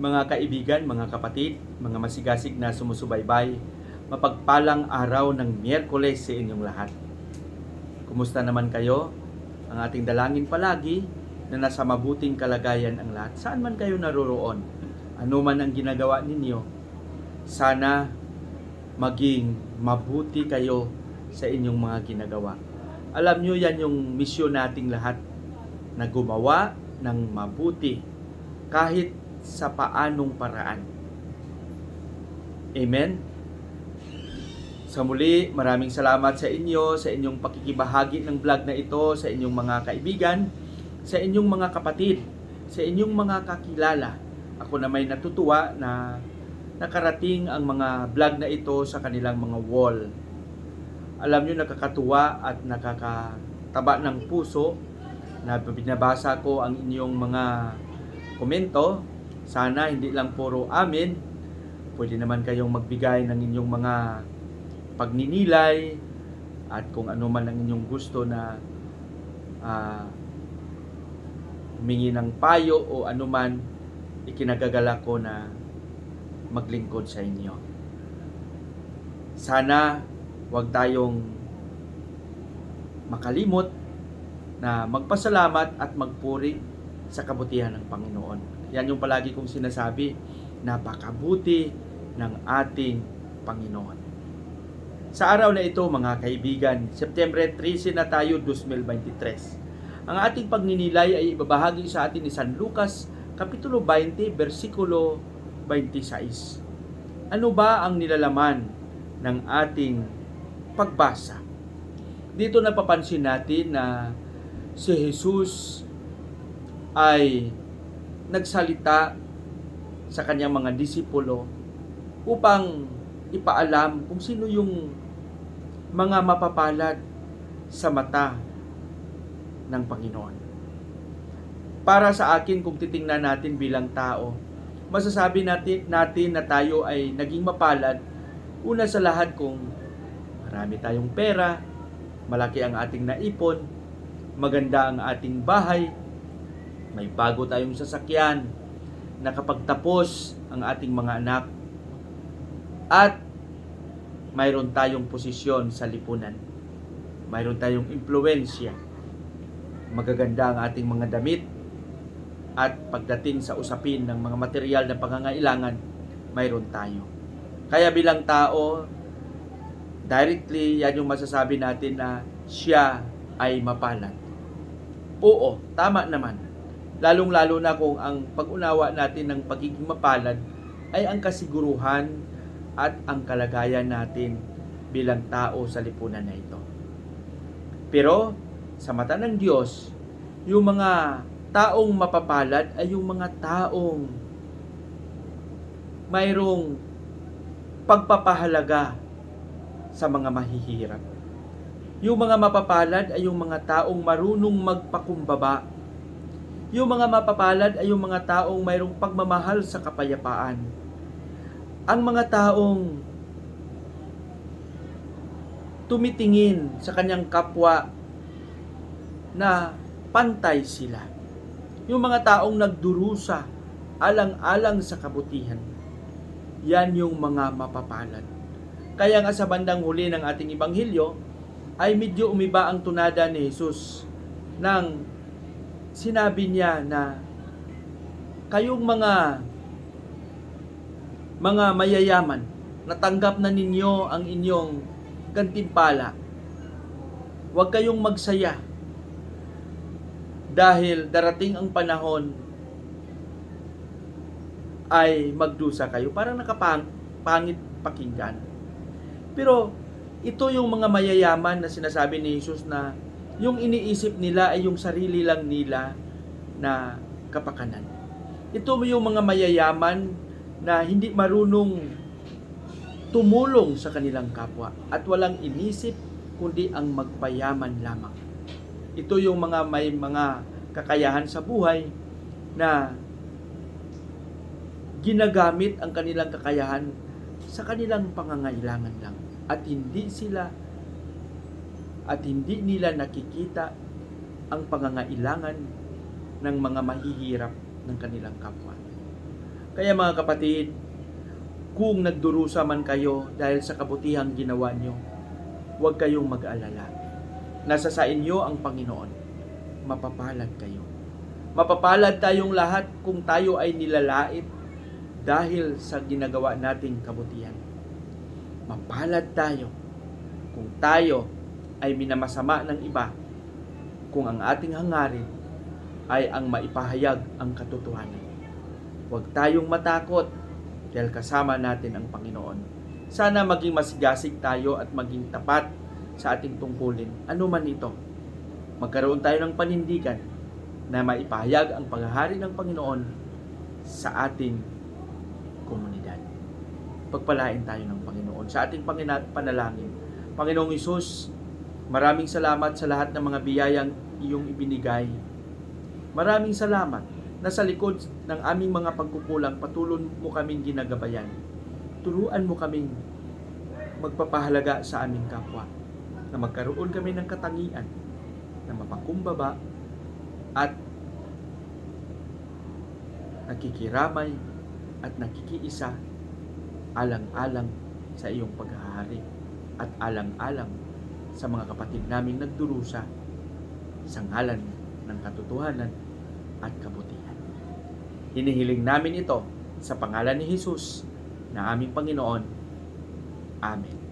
Mga kaibigan, mga kapatid, mga masigasig na sumusubaybay, mapagpalang araw ng Miyerkules sa inyong lahat. Kumusta naman kayo? Ang ating dalangin palagi na nasa mabuting kalagayan ang lahat. Saan man kayo naroroon, ano man ang ginagawa ninyo, sana maging mabuti kayo sa inyong mga ginagawa. Alam nyo yan yung misyon nating lahat na gumawa ng mabuti kahit sa paanong paraan. Amen? Sa muli, maraming salamat sa inyo, sa inyong pakikibahagi ng vlog na ito, sa inyong mga kaibigan, sa inyong mga kapatid, sa inyong mga kakilala. Ako na may natutuwa na nakarating ang mga vlog na ito sa kanilang mga wall. Alam nyo, nakakatuwa at nakakataba ng puso na binabasa ko ang inyong mga komento. Sana hindi lang puro amin. Pwede naman kayong magbigay ng inyong mga pagninilay at kung ano man ang inyong gusto na ah, humingi ng payo o ano man ikinagagala ko na maglingkod sa inyo. Sana wag tayong makalimot na magpasalamat at magpuri sa kabutihan ng Panginoon. Yan yung palagi kong sinasabi, napakabuti ng ating Panginoon. Sa araw na ito, mga kaibigan, September 13 na tayo, 2023. Ang ating pagninilay ay ibabahagi sa atin ni San Lucas, Kapitulo 20, versikulo 26. Ano ba ang nilalaman ng ating pagbasa? Dito napapansin natin na si Jesus ay nagsalita sa kanyang mga disipulo upang ipaalam kung sino yung mga mapapalad sa mata ng Panginoon. Para sa akin, kung titingnan natin bilang tao, masasabi natin, natin na tayo ay naging mapalad una sa lahat kung marami tayong pera, malaki ang ating naipon, maganda ang ating bahay, may bago tayong sasakyan, nakapagtapos ang ating mga anak, at mayroon tayong posisyon sa lipunan. Mayroon tayong impluensya. Magaganda ang ating mga damit at pagdating sa usapin ng mga material na pangangailangan, mayroon tayo. Kaya bilang tao, directly yan yung masasabi natin na siya ay mapalad. Oo, tama naman. Lalong-lalo na kung ang pag-unawa natin ng pagiging mapalad ay ang kasiguruhan at ang kalagayan natin bilang tao sa lipunan na ito. Pero sa mata ng Diyos, yung mga taong mapapalad ay yung mga taong mayroong pagpapahalaga sa mga mahihirap. Yung mga mapapalad ay yung mga taong marunong magpakumbaba. Yung mga mapapalad ay yung mga taong mayroong pagmamahal sa kapayapaan. Ang mga taong tumitingin sa kanyang kapwa na pantay sila. Yung mga taong nagdurusa alang-alang sa kabutihan. Yan yung mga mapapalad. Kaya nga sa bandang huli ng ating ibanghilyo, ay medyo umiba ang tunada ni Jesus nang sinabi niya na kayong mga mga mayayaman, natanggap na ninyo ang inyong gantimpala. Huwag kayong magsaya dahil darating ang panahon ay magdusa kayo. Parang nakapangit pakinggan. Pero ito yung mga mayayaman na sinasabi ni Jesus na yung iniisip nila ay yung sarili lang nila na kapakanan. Ito yung mga mayayaman na hindi marunong tumulong sa kanilang kapwa at walang inisip kundi ang magpayaman lamang. Ito yung mga may mga kakayahan sa buhay na ginagamit ang kanilang kakayahan sa kanilang pangangailangan lang at hindi sila at hindi nila nakikita ang pangangailangan ng mga mahihirap ng kanilang kapwa. Kaya mga kapatid, kung nagdurusa man kayo dahil sa kabutihang ginawa nyo, huwag kayong mag-alala. Nasa sa inyo ang Panginoon. Mapapalad kayo. Mapapalad tayong lahat kung tayo ay nilalait dahil sa ginagawa nating kabutihan. Mapalad tayo kung tayo ay minamasama ng iba kung ang ating hangarin ay ang maipahayag ang katotohanan. Huwag tayong matakot dahil kasama natin ang Panginoon. Sana maging masigasig tayo at maging tapat sa ating tungkulin, ano man ito. Magkaroon tayo ng panindigan na maipahayag ang paghahari ng Panginoon sa ating komunidad. Pagpalain tayo ng Panginoon sa ating panalangin. Panginoong Isus, maraming salamat sa lahat ng mga biyayang iyong ibinigay. Maraming salamat na sa likod ng aming mga pagkukulang patuloy mo kaming ginagabayan. Turuan mo kaming magpapahalaga sa aming kapwa na magkaroon kami ng katangian na mapakumbaba at nakikiramay at nakikiisa alang-alang sa iyong paghahari at alang-alang sa mga kapatid naming nagdurusa sa ngalan ng katotohanan at kabutihan. Hinihiling namin ito sa pangalan ni Jesus na aming Panginoon. Amen.